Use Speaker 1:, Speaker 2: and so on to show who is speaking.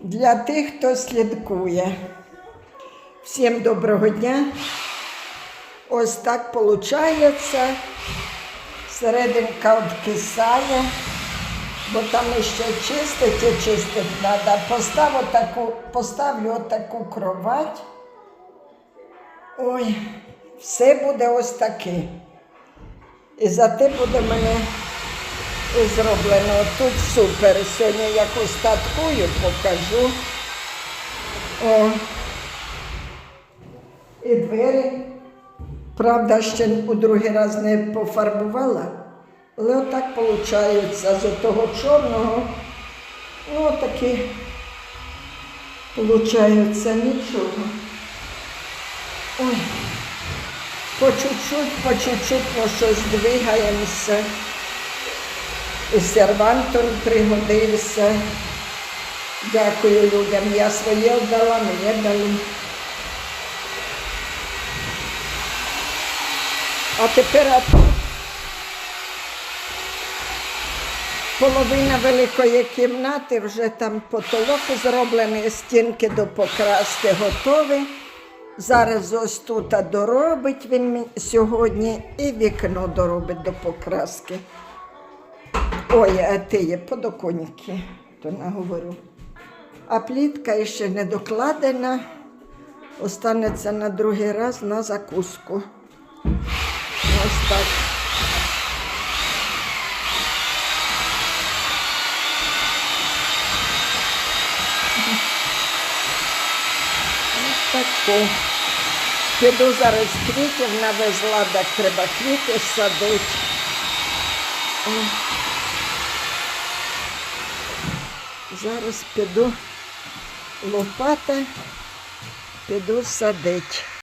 Speaker 1: Для тих, хто слідкує. Всім доброго дня. Ось так виходить. Серединка откисає, бо там ще чистить і чистить треба. Поставлю поставлю отаку кровать. Ой, все буде ось таке. І зате буде в мене зроблено. Тут супер. Сьогодні як остаткую, покажу. О. І двері. Правда, ще у другий раз не пофарбувала, але отак виходить з того чорного. Ну, такі виходить нічого. Ой. По чуть-чуть, по чуть-чуть ми щось двигаємося. І сервантор пригодився. Дякую людям. Я своє віддала, мені дали. А тепер половина великої кімнати, вже там потолок зроблений, стінки до покраски готові. Зараз ось тут доробить він сьогодні і вікно доробить до покраски. Ой, а ти є подоконники, то наговорю. А плітка ще не докладена, останеться на другий раз на закуску. Ось так. Ось таку. Піду зараз квітів навезла, так треба квіти садити. О. Зараз піду лопата, піду садити.